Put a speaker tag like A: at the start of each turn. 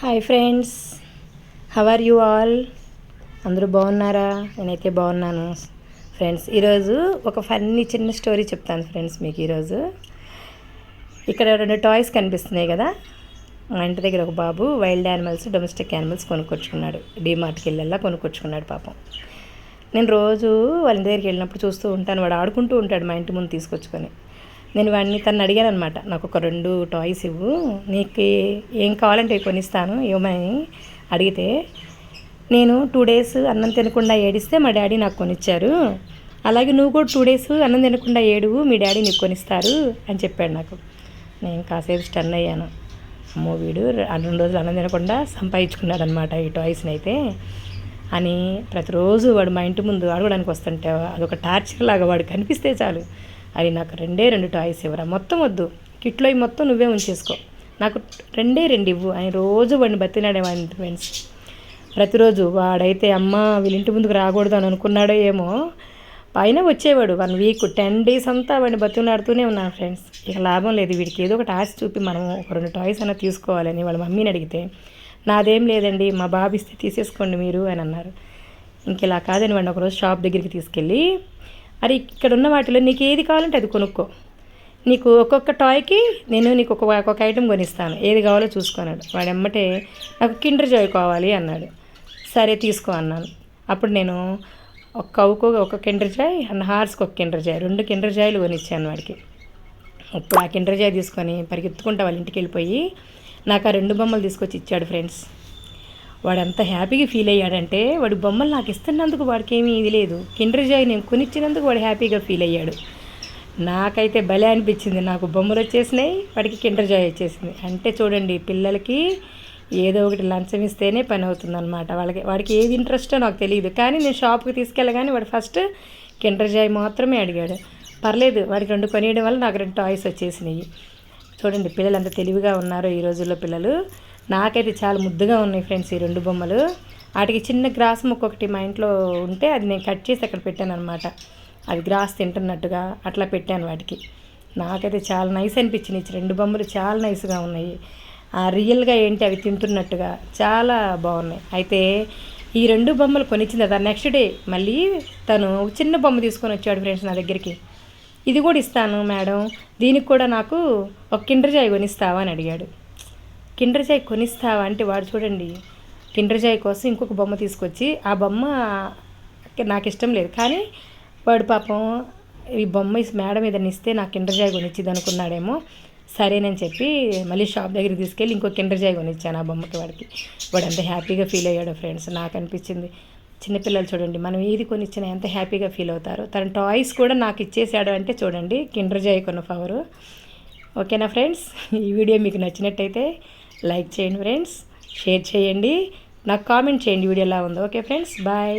A: Hi friends how are you all అందరూ బాగున్నారా? నేనైతే బాగున్నాను. ఫ్రెండ్స్ ఈరోజు ఒక ఫన్నీ చిన్న స్టోరీ చెప్తాను ఫ్రెండ్స్ మీకు ఈరోజు. ఇక్కడ రెండు టాయ్స్ కనిపిస్తున్నాయి కదా? మా ఇంటి దగ్గర ఒక బాబు వైల్డ్ యానిమల్స్ డొమెస్టిక్ యానిమల్స్ కొనుక్కొచ్చుకున్నాడు. డీమార్ట్కి వెళ్ళల్లా కొనుక్కొచ్చుకున్నాడు పాపం. నేను రోజు వాళ్ళ ఇంటి దగ్గరికి వెళ్ళినప్పుడు చూస్తూ ఉంటాను వాడు ఆడుకుంటూ ఉంటాడు మా ఇంటి ముందు తీసుకొచ్చుకొని. నేను వాడిని తను అడిగాను అనమాట నాకు ఒక రెండు టాయ్స్ ఇవ్వు నీకు ఏం కావాలంటే కొనిస్తాను ఇవ్వమని అడిగితే నేను టూ డేస్ అన్నం తినకుండా ఏడిస్తే మా డాడీ నాకు కొనిచ్చారు. అలాగే నువ్వు కూడా టూ డేస్ అన్నం తినకుండా ఏడువు మీ డాడీ నీకు కొనిస్తారు అని చెప్పాడు నాకు. నేను కాసేపు స్టన్ అయ్యాను. అమ్మో వీడు రెండు రోజులు అన్నం తినకుండా సంపాదించుకున్నాడు అనమాట ఈ టాయ్స్ని అయితే. అని ప్రతిరోజు వాడు మా ఇంటి ముందు అడగడానికి వస్తుంటే అదొక టార్చర్ లాగా వాడు కనిపిస్తే చాలు. అవి నాకు రెండే రెండు టాయ్స్ ఇవ్వరా? మొత్తం వద్దు. కిట్లో మొత్తం నువ్వే ఉంచేసుకో. నాకు రెండే రెండు ఇవ్వు. అని రోజు వాడిని బతినాడేవాడిని ఫ్రెండ్స్. ప్రతిరోజు వాడైతే అమ్మ వీళ్ళింటి ముందుకు రాకూడదు అని అనుకున్నాడో ఏమో పైన వచ్చేవాడు వన్ వీక్ టెన్ డేస్ అంతా వాడిని బతుకులాడుతూనే ఉన్నాను ఫ్రెండ్స్. ఇక లాభం లేదు. వీడికి ఏదో ఒకటి ఆశ చూపి మనం ఒక రెండు టాయ్స్ అన్న తీసుకోవాలని వాళ్ళ మమ్మీని అడిగితే నాదేం లేదండి మా బాబు ఇస్తే తీసేసుకోండి మీరు అని అన్నారు. ఇంక ఇలా కాదని వాడిని ఒకరోజు షాప్ దగ్గరికి తీసుకెళ్ళి అరే ఇక్కడ ఉన్న వాటిలో నీకు ఏది కావాలంటే అది కొనుక్కో. నీకు ఒక్కొక్క టాయ్కి నేను నీకు ఒక ఒక్కొక్క ఐటెం కొనిస్తాను. ఏది కావాలో చూసుకున్నాడు వాడు ఎమ్మటే నాకు కిండర్ జాయ్ కావాలి అన్నాడు. సరే తీసుకో అన్నాను. అప్పుడు నేను ఒక కవుకు ఒక కిండర్ జాయ్ అండ్ హార్స్కి ఒక కిండర్ జాయ్ రెండు కిండర్ జాయ్లు కొనిచ్చాను వాడికి. ఇప్పుడు ఆ కిండర్ జాయ్ తీసుకొని పరిగెత్తుకుంటా వాళ్ళ ఇంటికి వెళ్ళిపోయి నాకు ఆ రెండు బొమ్మలు తీసుకొచ్చి ఇచ్చాడు ఫ్రెండ్స్. వాడు ఎంత హ్యాపీగా ఫీల్ అయ్యాడంటే వాడు బొమ్మలు నాకు ఇస్తున్నందుకు వాడికి ఏమీ ఇది లేదు. కిండర్ జాయ్ నేను కొనిచ్చినందుకు వాడు హ్యాపీగా ఫీల్ అయ్యాడు. నాకైతే భలే అనిపించింది. నాకు బొమ్మలు వచ్చేసినాయి వాడికి కిండర్ జాయ్ వచ్చేసింది. అంటే చూడండి పిల్లలకి ఏదో ఒకటి లంచం ఇస్తేనే పని అవుతుందన్నమాట. వాళ్ళకి వాడికి ఏది ఇంట్రెస్టో నాకు తెలియదు. కానీ నేను షాప్కి తీసుకెళ్ళగానే వాడు ఫస్ట్ కిండర్ జాయ్ మాత్రమే అడిగాడు. పర్లేదు వాడికి రెండు కొనియడం వల్ల నాకు రెండు టాయ్స్ వచ్చేసినాయి. చూడండి పిల్లలు అంత తెలివిగా ఉన్నారు ఈ రోజుల్లో పిల్లలు. నాకైతే చాలా ముద్దుగా ఉన్నాయి ఫ్రెండ్స్ ఈ రెండు బొమ్మలు. వాటికి చిన్న గ్రాస్ ముక్క ఒకటి మా ఇంట్లో ఉంటే అది నేను కట్ చేసి అక్కడ పెట్టాను అనమాట అది గ్రాస్ తింటున్నట్టుగా అట్లా పెట్టాను వాటికి. నాకైతే చాలా నైస్ అనిపించింది రెండు బొమ్మలు చాలా నైస్గా ఉన్నాయి. రియల్గా ఏంటి అవి తింటున్నట్టుగా చాలా బాగున్నాయి. అయితే ఈ రెండు బొమ్మలు కొనిచ్చింది కదా నెక్స్ట్ డే మళ్ళీ తను చిన్న బొమ్మ తీసుకొని వచ్చాడు ఫ్రెండ్స్ నా దగ్గరికి. ఇది కూడా ఇస్తాను మేడం. దీనికి కూడా నాకు ఒక కిండర్ జాయ్ కొనిస్తావా అని అడిగాడు. కిండర్ జాయ్ కొనిస్తావా అంటే వాడు చూడండి కిండర్ జాయ్ కోసం ఇంకొక బొమ్మ తీసుకొచ్చి ఆ బొమ్మ నాకు ఇష్టం లేదు. కానీ వాడు పాపం ఈ బొమ్మ మేడం ఏదైనా ఇస్తే నాకు కిండర్ జాయ్ కొనిచ్చింది అనుకున్నాడేమో. సరేనని చెప్పి మళ్ళీ షాప్ దగ్గరికి తీసుకెళ్ళి ఇంకో కిండర్ జాయ్ కొనిచ్చాను ఆ బొమ్మకి వాడికి. వాడు అంత హ్యాపీగా ఫీల్ అయ్యాడు ఫ్రెండ్స్ నాకు అనిపించింది. చిన్నపిల్లలు చూడండి మనం ఏది కొనిచ్చినా ఎంత హ్యాపీగా ఫీల్ అవుతారు. తన టాయ్స్ కూడా నాకు ఇచ్చేసాడు అంటే చూడండి కిండర్ జాయ్ కొన్న పవరు. ఓకేనా ఫ్రెండ్స్? ఈ వీడియో మీకు నచ్చినట్టయితే లైక్ చేయండి ఫ్రెండ్స్ షేర్ చేయండి నాకు కామెంట్ చేయండి వీడియో ఎలా ఉందో. Okay friends bye.